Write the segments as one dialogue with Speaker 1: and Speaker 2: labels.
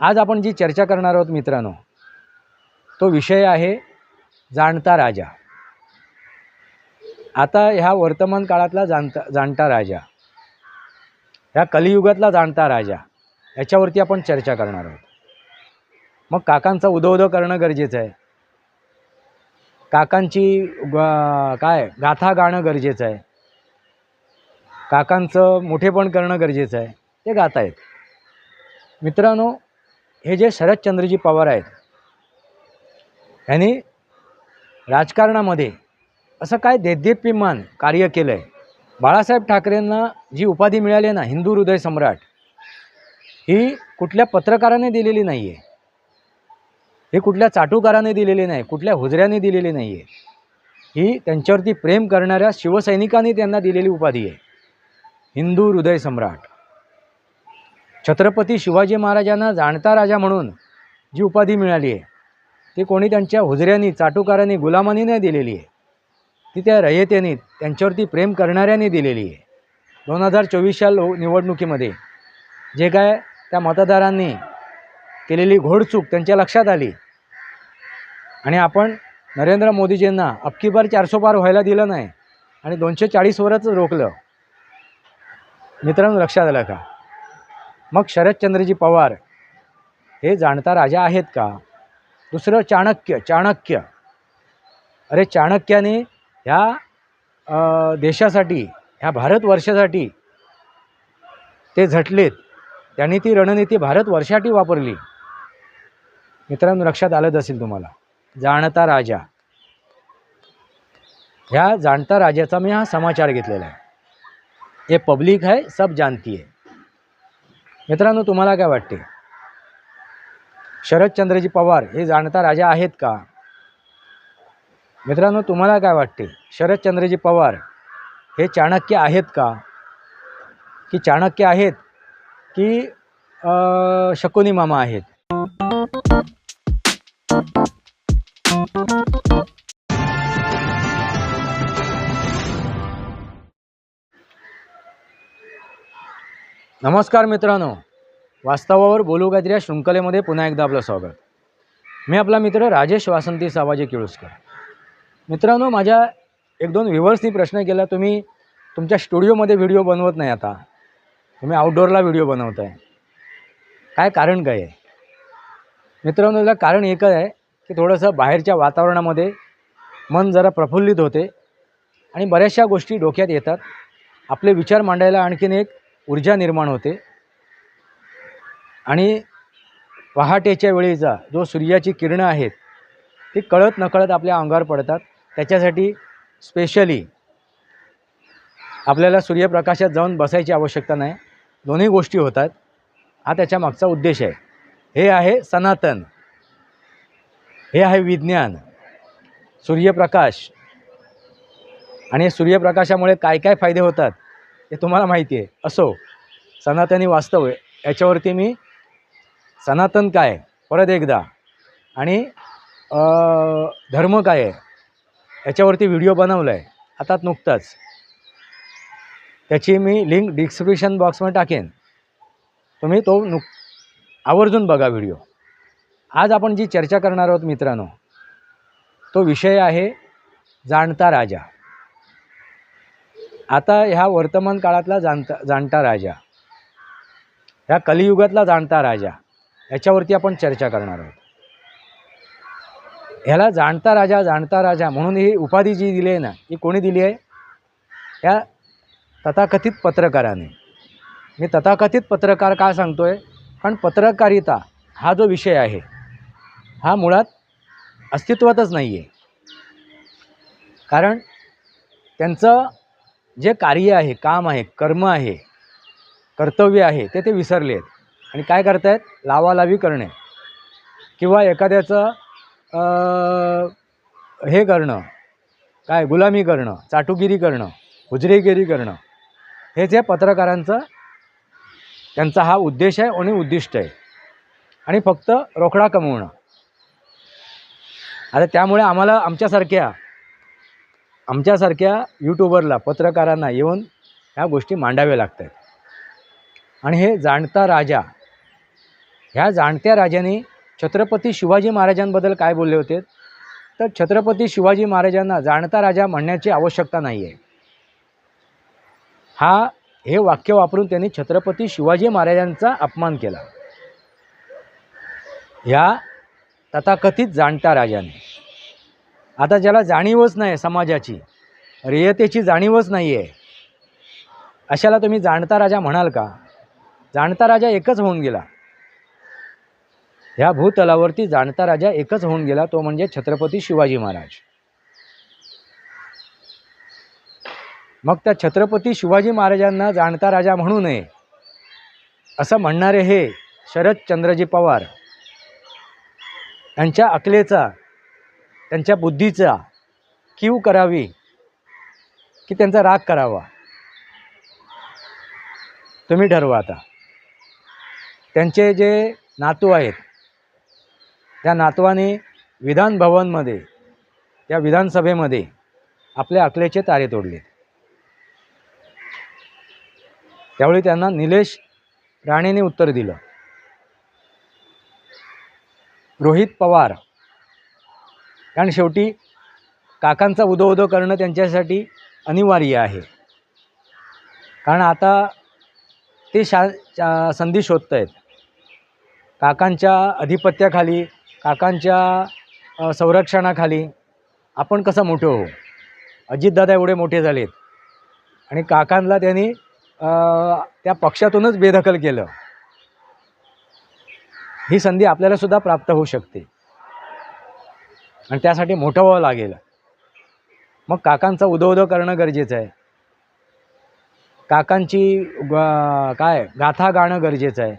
Speaker 1: आज आपण जी चर्चा करणार आहोत मित्रांनो तो विषय आहे जाणता राजा. आता ह्या वर्तमान काळातला जाणता जाणता राजा ह्या कलियुगातला जाणता राजा याच्यावरती आपण चर्चा करणार आहोत. मग काकांचा उदो करणं गरजेचं आहे. काकांची ग- काय गाथा गाणं गरजेचं आहे. काकांचं मोठेपण करणं गरजेचं आहे. ते गाता आहेत मित्रांनो हे जे शरदचंद्रजी पवार आहेत यांनी राजकारणामध्ये असं काय देदीप्यमान कार्य केलं आहे बाळासाहेब ठाकरेंना जी उपाधी मिळाली ना हिंदू हृदय सम्राट ही कुठल्या पत्रकाराने दिलेली नाही आहे ही कुठल्या चाटुकाराने दिलेली नाही कुठल्या हुजऱ्याने दिलेली नाही आहे ही त्यांच्यावरती प्रेम करणाऱ्या शिवसैनिकांनी त्यांना दिलेली उपाधी आहे. हिंदू हृदय सम्राट. छत्रपती शिवाजी महाराजांना जाणता राजा म्हणून जी उपाधी मिळाली आहे ती कोणी त्यांच्या हुजऱ्यांनी चाटुकारांनी गुलामांनी नाही दिलेली आहे. ती त्या रयतेने त्यांच्यावरती प्रेम करणाऱ्यांनी दिलेली आहे. दोन हजार चोवीसच्या लो हो- निवडणुकीमध्ये जे काय त्या मतदारांनी केलेली घोडचूक त्यांच्या लक्षात आली. आणि आपण नरेंद्र मोदीजींना अबकी बार चारसो पार व्हायला दिलं नाही आणि दोनशे चाळीसवरच रोखलं. मित्रांनो लक्षात आलं का? मग शरदचंद्रजी पवार हे जाणता राजा आहेत का? दुसरं चाणक्य चाणक्य. अरे चाणक्याने ह्या देशासाठी ह्या भारतवर्षासाठी ते झटलेत. त्यांनी ती रणनीती भारतवर्षासाठी वापरली. मित्रांनो लक्षात आलंच असेल तुम्हाला. जाणता राजा. ह्या जाणता राजाचा मी हा समाचार घेतलेला आहे. हे पब्लिक आहे सब जानती आहे. मित्रांनो तुम्हाला काय वाटते? शरदचंद्रजी पवार हे जाणता राजा आहेत का? मित्रांनो तुम्हाला काय वाटते? शरदचंद्रजी पवार हे चाणक्य आहेत का? की चाणक्य आहेत की शकुनी मामा आहेत? नमस्कार मित्रांनो. वास्तवावर बोलू काहीतरी या शृंखलेमध्ये पुन्हा एकदा आपलं स्वागत. मी आपला मित्र राजेश वासंती सावाजी किळुसकर. मित्रांनो माझ्या एक दोन व्ह्युअर्सनी प्रश्न केला तुम्ही तुमच्या स्टुडिओमध्ये व्हिडिओ बनवत नाही आता. तुम्ही आउटडोअरला व्हिडिओ बनवत आहे काय कारण काय आहे? मित्रांनो याला कारण एकच आहे की थोडंसं बाहेरच्या वातावरणामध्ये मन जरा प्रफुल्लित होते आणि बऱ्याचशा गोष्टी डोक्यात येतात. आपले विचार मांडायला आणखीन एक ऊर्जा निर्माण होते. आणि पहाटेच्या वेळेचा जो सूर्याची किरणं आहेत ती कळत नकळत आपल्या अंगावर पडतात. त्याच्यासाठी स्पेशली आपल्याला सूर्यप्रकाशात जाऊन बसायची आवश्यकता नाही. दोन्ही गोष्टी होतात. हा त्याच्या मागचा उद्देश आहे. हे आहे सनातन. हे आहे विज्ञान. सूर्यप्रकाश. आणि सूर्यप्रकाशामुळे काय काय फायदे होतात? हे तुम्हाला माहिती आहे. असो सनातनी वास्तव याच्यावरती मी सनातन काय परत एकदा. आणि धर्म काय आहे? याच्यावरती व्हिडिओ बनवला आहे आता नुकताच. त्याची मी लिंक डिस्क्रिप्शन बॉक्समध्ये टाकेन. तुम्ही तो नुक आवर्जून बघा व्हिडिओ. आज आपण जी चर्चा करणार आहोत मित्रांनो तो विषय आहे जाणता राजा. आता ह्या वर्तमान काळातला जाणता जाणता राजा. ह्या कलियुगातला जाणता राजा. याच्यावरती आपण चर्चा करणार आहोत. ह्याला जाणता राजा जाणता राजा म्हणून ही उपाधी जी दिली आहे ना ही कोणी दिली आहे? या तथाकथित पत्रकाराने. मी तथाकथित पत्रकार का सांगतो आहे कारण पत्रकारिता हा जो विषय आहे हा मुळात अस्तित्वातच नाही आहे कारण त्यांचं जे कार्य आहे काम आहे कर्म आहे कर्तव्य आहे ते ते विसरले आहेत आणि काय करतायत? लावालावी करणे. किंवा एखाद्याचं हे करणं. काय? गुलामी करणं चाटुगिरी करणं हुजरेगिरी करणं. हे जे पत्रकारांचं त्यांचा हा उद्देश आहे आणि उद्दिष्ट आहे. आणि फक्त रोकडा कमवणं. आता त्यामुळे आम्हाला आमच्यासारख्या आमच्यासारख्या यूट्यूबरला पत्रकारांना येऊन ह्या गोष्टी मांडाव्या लागत आहेत आणि हे जाणता राजा ह्या जाणत्या राजाने छत्रपती शिवाजी महाराजांबद्दल काय बोलले होते? तर छत्रपती शिवाजी महाराजांना जाणता राजा म्हणण्याची आवश्यकता नाही आहे हा हे वाक्य वापरून त्यांनी छत्रपती शिवाजी महाराजांचा अपमान केला. ह्या तथाकथित जाणता राजाने. आता ज्याला जाणीवच नाही समाजाची रियतेची जाणीवच नाही आहे अशाला तुम्ही जाणता राजा म्हणाल का? जाणता राजा एकच होऊन गेला. ह्या भूतलावरती जाणता राजा एकच होऊन गेला तो म्हणजे छत्रपती शिवाजी महाराज. मग त्या छत्रपती शिवाजी महाराजांना जाणता राजा म्हणू नये असं म्हणणारे हे शरदचंद्रजी पवार यांच्या अकलेचा त्यांच्या बुद्धीचा कीव करावी की त्यांचा राग करावा? तुम्ही ठरवा आता. त्यांचे जे नातू आहेत त्या नातवाने विधान भवनमध्ये त्या विधानसभेमध्ये आपल्या अकलेचे तारे तोडले. त्यावेळी त्यांना निलेश राणेने उत्तर दिलं. रोहित पवार कारण शेवटी काकांचा उदो उदो करणं त्यांच्यासाठी अनिवार्य आहे. कारण आता ते शा संधी शोधत आहेत काकांच्या अधिपत्याखाली काकांच्या संरक्षणाखाली आपण कसं मोठं होऊ? अजितदादा एवढे मोठे झालेत. आणि काकांना त्यांनी त्या पक्षातूनच बेदखल केलं. ही संधी आपल्यालासुद्धा प्राप्त होऊ शकते. आणि त्यासाठी मोठं व्हावं लागेल. मग काकांचा उदो उदो करणं गरजेचं आहे. काकांची काय गाथा गाणं गरजेचं आहे.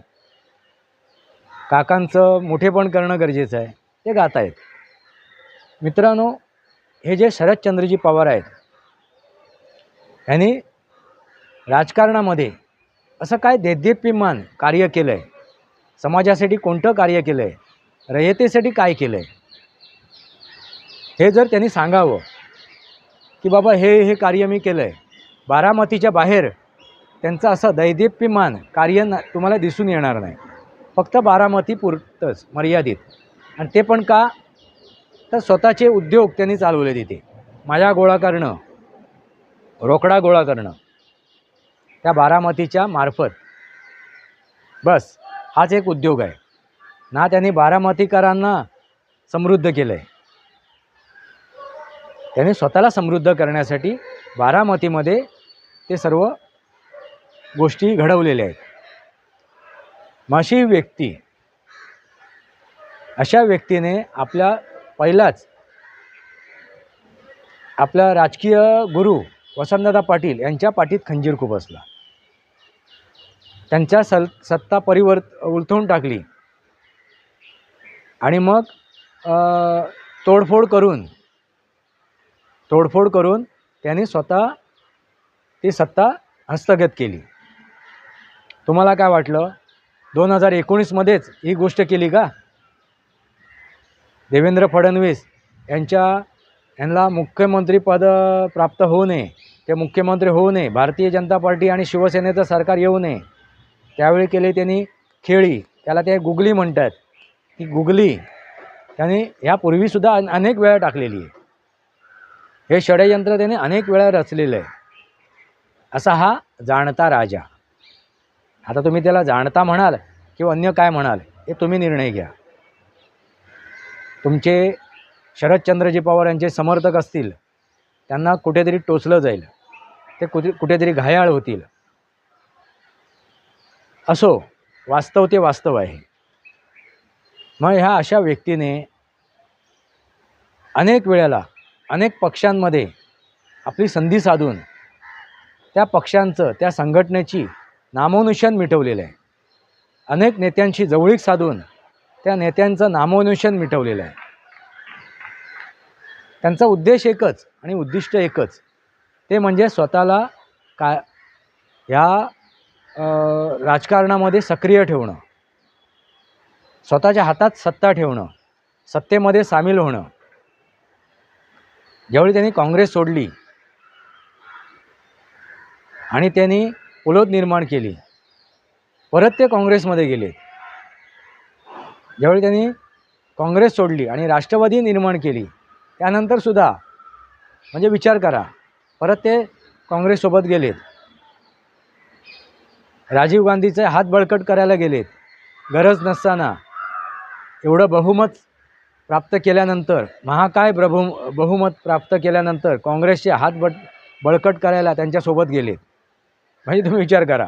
Speaker 1: काकांचं मोठेपण करणं गरजेचं आहे. ते गात आहेत मित्रांनो हे जे शरदचंद्रजी पवार आहेत ह्यांनी राजकारणामध्ये असं काय देदीप्यमान कार्य केलं आहे समाजासाठी कोणतं कार्य केलं आहे रयतेसाठी काय केलं आहे हे जर त्यांनी सांगावं की बाबा हे हे कार्य मी केलं आहे बारामतीच्या बाहेर त्यांचं असं दैदिप्यमान कार्य ना तुम्हाला दिसून येणार नाही. फक्त बारामती पुरतंच मर्यादित. आणि ते पण का? तर स्वतःचे उद्योग त्यांनी चालवले तिथे माझ्या गोळा करणं रोकडा गोळा करणं त्या बारामतीच्या मार्फत. बस हाच एक उद्योग आहे. ना त्यांनी बारामतीकरांना समृद्ध केलं आहे त्याने स्वतःला समृद्ध करण्यासाठी बारामतीमध्ये ते सर्व गोष्टी घडवलेल्या आहेत. माशी व्यक्ती अशा व्यक्तीने आपल्या पहिलाच आपला राजकीय गुरु वसंतदादा पाटील यांच्या पाठीत खंजीर खुपसला त्यांच्या सल सत्ता परिवर्त उलथवून टाकली. आणि मग तोडफोड करून तोडफोड करून त्यांनी स्वतः ती सत्ता हस्तगत केली. तुम्हाला काय वाटलं? दोन हजार एकोणीसमध्येच ही गोष्ट केली का? देवेंद्र फडणवीस यांच्या यांना मुख्यमंत्रीपद प्राप्त होऊ नये ते मुख्यमंत्री होऊ नये भारतीय जनता पार्टी आणि शिवसेनेचं सरकार येऊ नये त्यावेळी केली त्यांनी खेळी. त्याला ते गुगली म्हणतात. ती गुगली त्यांनी ह्यापूर्वीसुद्धा अन- अनेक वेळा टाकलेली आहे. हे षडयंत्र त्याने अनेक वेळा रचलेलं आहे. असा हा जाणता राजा. आता तुम्ही त्याला जाणता म्हणाल किंवा अन्य काय म्हणाल हे तुम्ही निर्णय घ्या. तुमचे शरदचंद्रजी पवार यांचे समर्थक असतील त्यांना कुठेतरी टोचलं जाईल. ते कुठे कुठेतरी घायाळ होतील. असो वास्तव ते वास्तव आहे. मग ह्या अशा व्यक्तीने अनेक वेळेला अनेक पक्षांमध्ये आपली संधी साधून त्या पक्षांचं त्या संघटनेची नामोनुशन मिटवलेलं आहे. अनेक नेत्यांशी जवळीक साधून त्या नेत्यांचं नामोनुशन मिटवलेलं आहे. त्यांचा उद्देश एकच आणि उद्दिष्ट एकच. ते म्हणजे स्वतःला का ह्या राजकारणामध्ये सक्रिय ठेवणं. स्वतःच्या हातात सत्ता ठेवणं. सत्तेमध्ये सामील होणं. ज्यावेळी त्यांनी काँग्रेस सोडली आणि त्यांनी उलोत निर्माण केली परत ते काँग्रेसमध्ये गेले. ज्यावेळी त्यांनी काँग्रेस सोडली आणि राष्ट्रवादी निर्माण केली त्यानंतरसुद्धा म्हणजे विचार करा परत ते काँग्रेससोबत गेलेत. राजीव गांधीचे हात बळकट करायला गेलेत. गरज नसताना एवढं बहुमत प्राप्त केल्यानंतर महाकाय प्रभु बहुमत प्राप्त केल्यानंतर काँग्रेसचे हात बट बळकट करायला त्यांच्यासोबत गेलेत म्हणजे तुम्ही विचार करा.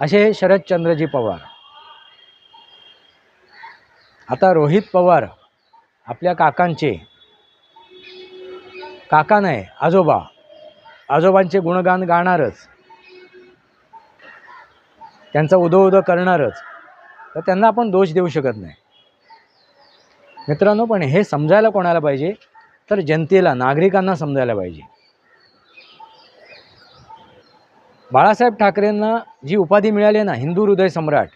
Speaker 1: असे हे शरदचंद्रजी पवार. आता रोहित पवार आपल्या काकांचे. काका नाही आजोबा. आजोबांचे गुणगान गाणारच. त्यांचा उदो उदो करणारच. तर त्यांना आपण दोष देऊ शकत नाही. मित्रांनो पण हे समजायला कोणाला पाहिजे? तर जनतेला नागरिकांना समजायला पाहिजे. बाळासाहेब ठाकरेंना जी उपाधी मिळाली ना हिंदू हृदय सम्राट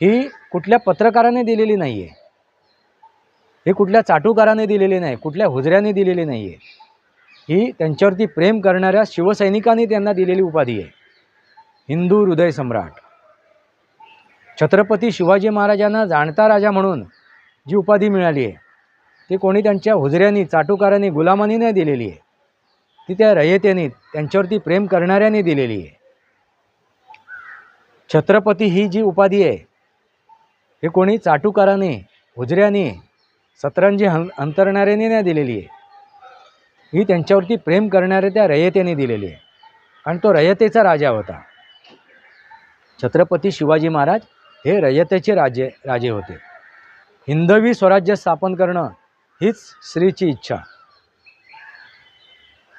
Speaker 1: ही कुठल्या पत्रकाराने दिलेली नाही आहे ही कुठल्या चाटूकाराने दिलेली नाही कुठल्या हुजऱ्याने दिलेली नाही आहे ही त्यांच्यावरती प्रेम करणाऱ्या शिवसैनिकांनी त्यांना दिलेली उपाधी आहे. हिंदू हृदय सम्राट. छत्रपती शिवाजी महाराजांना जाणता राजा म्हणून जी उपाधी मिळाली आहे ती कोणी त्यांच्या हुजऱ्यांनी चाटुकारांनी गुलामानी नाही दिलेली आहे. ती त्या रयतेने त्यांच्यावरती प्रेम करणाऱ्याने दिलेली आहे. छत्रपती ही जी उपाधी आहे हे कोणी चाटुकाराने हुजऱ्याने सतरंजी हं अंतरणाऱ्याने नाही दिलेली आहे. ही त्यांच्यावरती प्रेम करणाऱ्या त्या रयतेने दिलेली आहे. आणि तो रयतेचा राजा होता. छत्रपती शिवाजी महाराज हे रयतेचे राजे राजे होते. हिंदवी स्वराज्य स्थापन करणं हीच श्रीची इच्छा.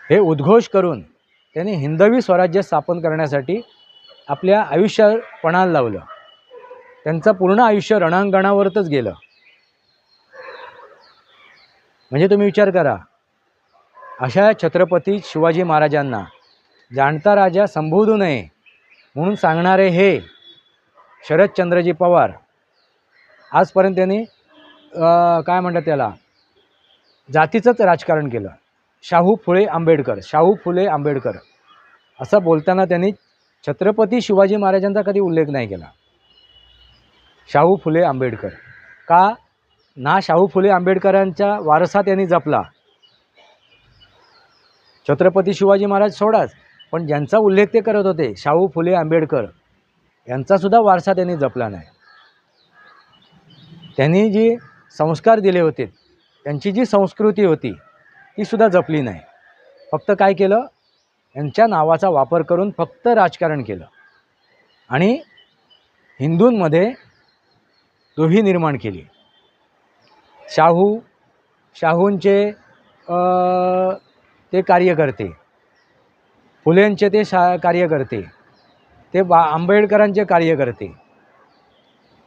Speaker 1: हे उद्घोष करून त्यांनी हिंदवी स्वराज्य स्थापन करण्यासाठी आपल्या आयुष्य पणाला लावलं. त्यांचं पूर्ण आयुष्य रणांगणावरच गेलं. म्हणजे तुम्ही विचार करा अशा छत्रपती शिवाजी महाराजांना जाणता राजा संबोधू नये म्हणून सांगणारे हे शरदचंद्रजी पवार आजपर्यंत त्यांनी काय म्हणतात त्याला? जातीचंच राजकारण केलं. शाहू फुले आंबेडकर शाहू फुले आंबेडकर. असं बोलताना त्यांनी छत्रपती शिवाजी महाराजांचा कधी उल्लेख नाही केला. शाहू फुले आंबेडकर. का? ना शाहू फुले आंबेडकरांचा वारसा त्यांनी जपला. छत्रपती शिवाजी महाराज सोडाच पण ज्यांचा उल्लेख ते करत होते शाहू फुले आंबेडकर यांचासुद्धा वारसा त्यांनी जपला नाही. त्यांनी जी संस्कार दिले होते. त्यांची जी संस्कृती होती तीसुद्धा जपली नाही. फक्त काय केलं? यांच्या नावाचा वापर करून फक्त राजकारण केलं. आणि हिंदूंमध्ये दोही निर्माण केली. शाहू शाहूंचे ते कार्यकर्ते फुलेंचे ते शा कार्यकर्ते ते बा आंबेडकरांचे कार्यकर्ते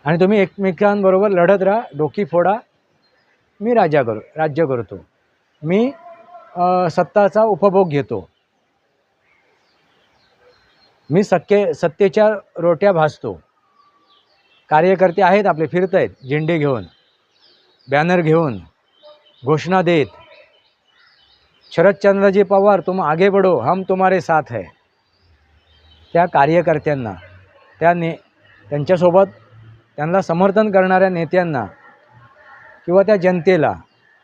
Speaker 1: आणि तुम्ही एकमेकांबरोबर लढत राहा डोकी फोडा. मी राजा करू राज्य करतो. मी सत्ताचा उपभोग घेतो. मी सत्य सत्तेच्या रोट्या भासतो. कार्यकर्ते आहेत आपले फिरत आहेत. झेंडे घेऊन बॅनर घेऊन घोषणा देत. शरदचंद्रजी पवार तुम आगे बढ़ो हम तुम्हारे साथ है. त्या कार्यकर्त्यांना त्या ने त्यांच्यासोबत त्यांना समर्थन करणाऱ्या नेत्यांना किंवा त्या जनतेला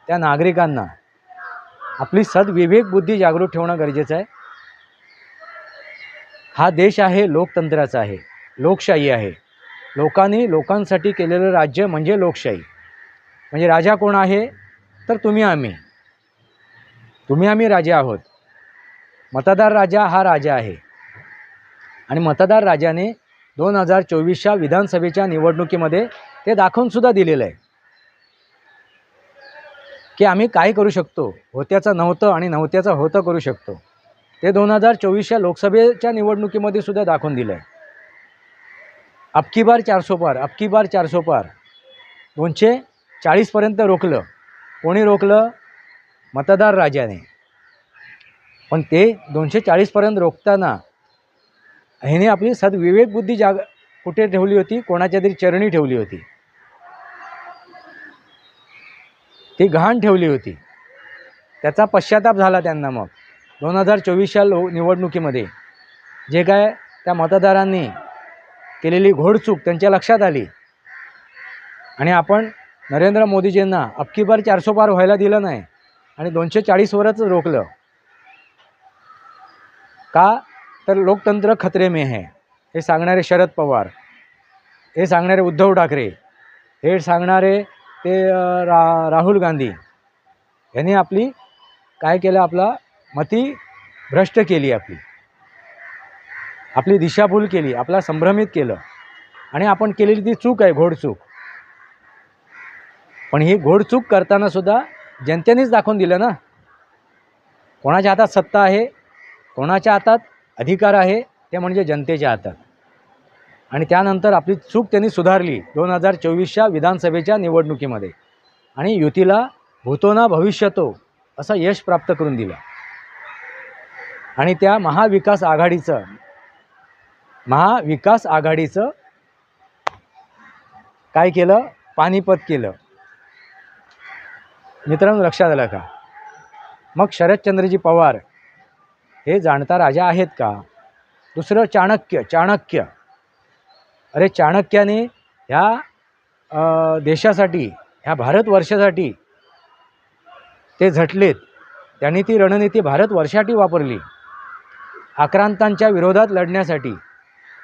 Speaker 1: त्या नागरिकांना आपली सद्विवेक बुद्धी जागृत ठेवणं गरजेचं आहे. हा देश आहे लोकतंत्राचा आहे लोकशाही आहे. लोकांनी लोकांसाठी केलेलं राज्य म्हणजे लोकशाही. म्हणजे राजा कोण आहे? तर तुम्ही आम्ही. तुम्ही आम्ही राजा आहोत. मतदार राजा हा राजा आहे. आणि मतदार राजाने दोन हजार चोवीसच्या विधानसभेच्या निवडणुकीमध्ये ते दाखवूनसुद्धा दिलेलं आहे. की आम्ही काय करू शकतो होत्याचं नव्हतं आणि नव्हत्याचं होतं करू शकतो. ते दोन हजार चोवीसच्या लोकसभेच्या निवडणुकीमध्ये सुद्धा दाखवून दिलं आहे अबकी बार चारसो पार अबकी बार चारसो पार. दोनशे चाळीसपर्यंत रोखलं. कोणी रोखलं? मतदार राजाने. पण ते दोनशे चाळीसपर्यंत रोखताना ह्याने आपली सद्विवेक बुद्धी जाग कुठे ठेवली होती? कोणाच्या तरी चरणी ठेवली होती. ती घाण ठेवली होती. त्याचा पश्चाताप झाला त्यांना मग. दोन हजार चोवीसच्या लो निवडणुकीमध्ये जे काय त्या मतदारांनी केलेली घोडचूक त्यांच्या लक्षात आली. आणि आपण नरेंद्र मोदीजींना अबकी बार चारसो पार व्हायला दिलं नाही आणि दोनशे चाळीसवरच रोखलं. का? तर लोकतंत्र खतरे में है. हे सांगणारे शरद पवार हे सांगणारे उद्धव ठाकरे हे सांगणारे ते रा राहुल गांधी यांनी आपली काय केलं आपला मती भ्रष्ट केली आपली. आपली दिशाभूल केली आपला संभ्रमित केलं. आणि आपण केलेली ती चूक आहे घोडचूक पण ही घोडचूक करताना सुद्धा जनतेनेच दाखवून दिलं ना. कोणाच्या हातात सत्ता आहे कोणाच्या हातात अधिकार आहे ते म्हणजे जनतेच्या हातात. आणि त्यानंतर आपली चूक त्यांनी सुधारली दोन हजार चोवीसच्या विधानसभेच्या निवडणुकीमध्ये. आणि युतीला भूतोना भविष्यतो असं यश प्राप्त करून दिलं. आणि त्या महाविकास आघाडीचं महाविकास आघाडीचं काय केलं? पानिपत केलं. मित्रांनो लक्षात आलं का? मग शरदचंद्रजी पवार हे जाणता राजा आहेत का? दुसरं चाणक्य चाणक्य. अरे चाणक्याने ह्या देशासाठी ह्या भारतवर्षासाठी ते झटलेत. त्यांनी ती रणनीती भारतवर्षासाठी वापरली. आक्रांतांच्या विरोधात लढण्यासाठी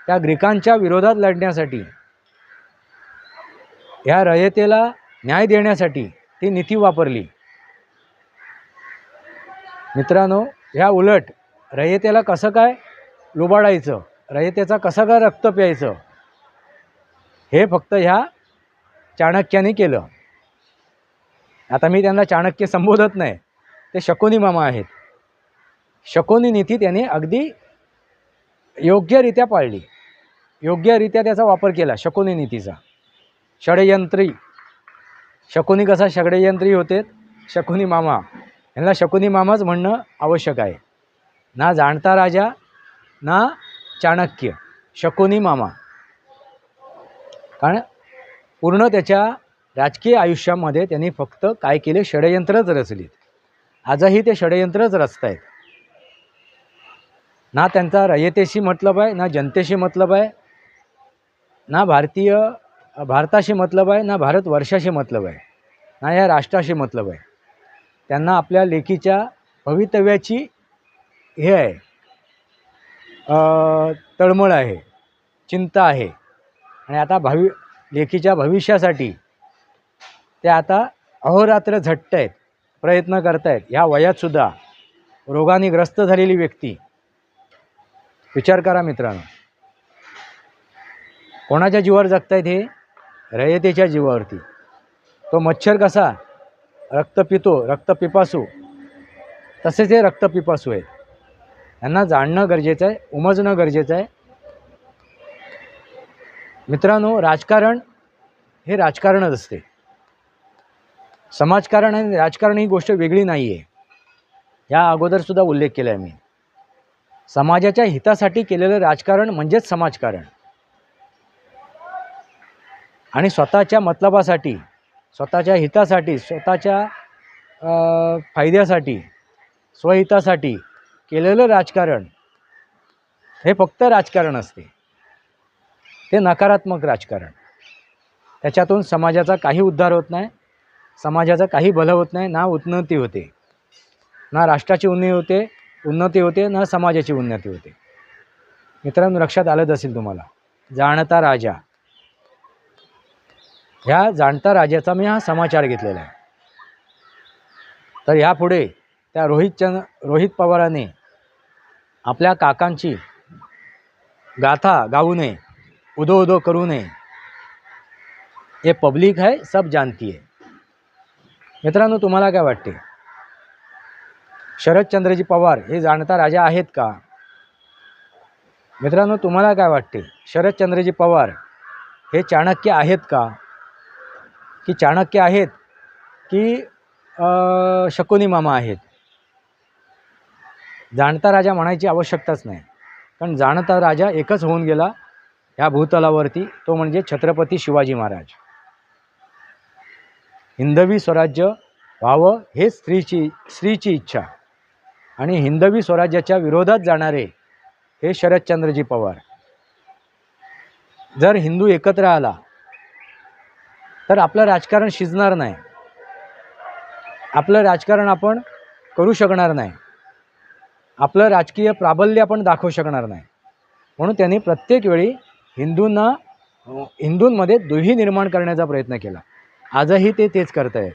Speaker 1: त्या ग्रीकांच्या विरोधात लढण्यासाठी ह्या रयतेला न्याय देण्यासाठी ती नीती वापरली. मित्रांनो ह्या उलट रयतेला कसं काय लुबाडायचं? रयतेचा कसं काय रक्त प्यायचं? हे फक्त ह्या चाणक्याने केलं. आता मी त्यांना चाणक्य संबोधत नाही. ते शकुनी मामा आहेत. शकुनी नीती त्याने अगदी योग्यरित्या पाळली. योग्यरित्या त्याचा वापर केला शकुनी नीतीचा. षडयंत्री. शकुनी कसा षडयंत्री होते? शकुनी मामा. यांना शकुनी मामाच म्हणणं आवश्यक आहे. ना जाणता राजा ना चाणक्य शकुनी मामा. कारण पूर्ण त्याच्या राजकीय आयुष्यामध्ये त्यांनी फक्त काय केले? षडयंत्रच रचलीत. आजही ते षडयंत्रच रचत आहेत ना त्यांचा रयतेशी मतलब आहे ना जनतेशी मतलब आहे ना भारतीय भारताशी मतलब आहे ना भारत वर्षाशी मतलब आहे ना या राष्ट्राशी मतलब आहे. त्यांना आपल्या लेखीच्या भवितव्याची हे आहे. तळमळ आहे चिंता आहे. आणि आता भावी लेखीच्या भविष्यासाठी ते आता अहोरात्र झटत आहेत प्रयत्न करत आहेत ह्या वयातसुद्धा रोगाने ग्रस्त झालेली व्यक्ती. विचार करा मित्रांनो. कोणाच्या जीवावर जगतायत हे? रयतेच्या जीवावरती. तो मच्छर कसा? रक्त पितो रक्त पिपासू. तसेच हे रक्त पिपासू आहेत. यांना जाणणं गरजेचं आहे उमजणं गरजेचं आहे. मित्रांनो राजकारण हे राजकारणच असते. समाजकारण आणि राजकारण ही गोष्ट वेगळी नाही आहे या अगोदरसुद्धा उल्लेख केला आहे मी. समाजाच्या हितासाठी केलेलं राजकारण म्हणजेच समाजकारण. आणि स्वतःच्या मतलबासाठी स्वतःच्या हितासाठी स्वतःच्या फायद्यासाठी स्वहितासाठी केलेलं राजकारण हे फक्त राजकारण असते. ते नकारात्मक राजकारण. त्याच्यातून समाजाचा काही उद्धार होत नाही समाजाचं काही भलं होत नाही ना उन्नती होते. ना राष्ट्राची उन्नती होते उन्नती होते ना समाजाची उन्नती होते. मित्रांनो लक्षात आलंच असेल तुम्हाला जाणता राजा. ह्या जाणता राजाचा मी हा समाचार घेतलेला आहे. तर ह्यापुढे त्या रोहितचंद रोहित पवाराने आपल्या काकांची गाथा गाऊ नये उदो उदो करू नये. हे पब्लिक है सब जानती है मित्रांनो तुम्हाला काय वाटते? शरदचंद्रजी पवार हे जाणता राजा आहेत का? मित्रांनो तुम्हाला काय वाटते? शरदचंद्रजी पवार हे चाणक्य आहेत का? की चाणक्य आहेत की शकुनी मामा आहेत? जाणता राजा म्हणायची आवश्यकताच नाही. कारण जाणता राजा एकच होऊन गेला ह्या भूतलावरती तो म्हणजे छत्रपती शिवाजी महाराज. हिंदवी स्वराज्य व्हावं हेच स्त्रीची स्त्रीची इच्छा. आणि हिंदवी स्वराज्याच्या विरोधात जाणारे हे शरदचंद्रजी पवार. जर हिंदू एकत्र आला तर आपलं राजकारण शिजणार नाही. आपलं राजकारण आपण करू शकणार नाही. आपलं राजकीय प्राबल्य आपण दाखवू शकणार नाही. म्हणून त्यांनी प्रत्येक वेळी हिंदूंना हिंदूंमध्ये दुही निर्माण करण्याचा प्रयत्न केला. आजही ते तेच करत आहेत.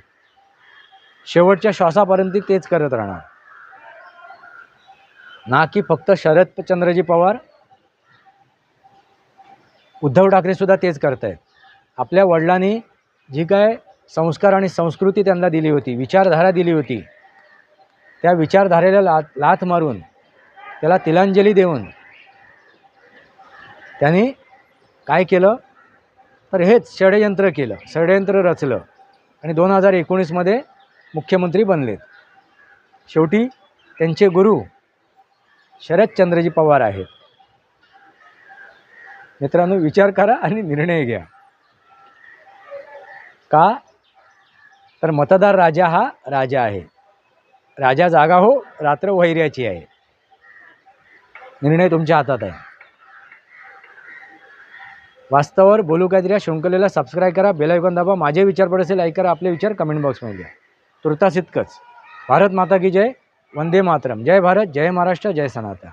Speaker 1: शेवटच्या श्वासापर्यंत तेच करत राहणार. ना की फक्त शरदचंद्रजी पवार? उद्धव ठाकरेसुद्धा तेच करत आहेत. आपल्या वडिलांनी जी काय संस्कार आणि संस्कृती त्यांना दिली होती विचारधारा दिली होती त्या विचारधारेला लात लाथ मारून त्याला तिलांजली देऊन त्यांनी काय केलं? तर हेच षडयंत्र केलं. षडयंत्र रचलं. आणि दोन हजार एकोणीसमध्ये मुख्यमंत्री बनलेत. शेवटी त्यांचे गुरु शरदचंद्रजी पवार आहेत. मित्रांनो विचार करा आणि निर्णय घ्या. का? तर मतदार राजा हा राजा आहे. राजा जागा हो रात्र वैर्याची आहे. निर्णय तुमच्या हातात आहे. वास्तवावर बोलू काहीतरी या शृंखलेला सबस्क्राईब करा बेलायकॉन दाबा माझे विचार पड असेल लाईक करा आपले विचार कमेंट बॉक्समध्ये द्या. तुर्तास इतकंच. भारत माता की जय वंदे मातरम. जय भारत जय महाराष्ट्र जय सनातन.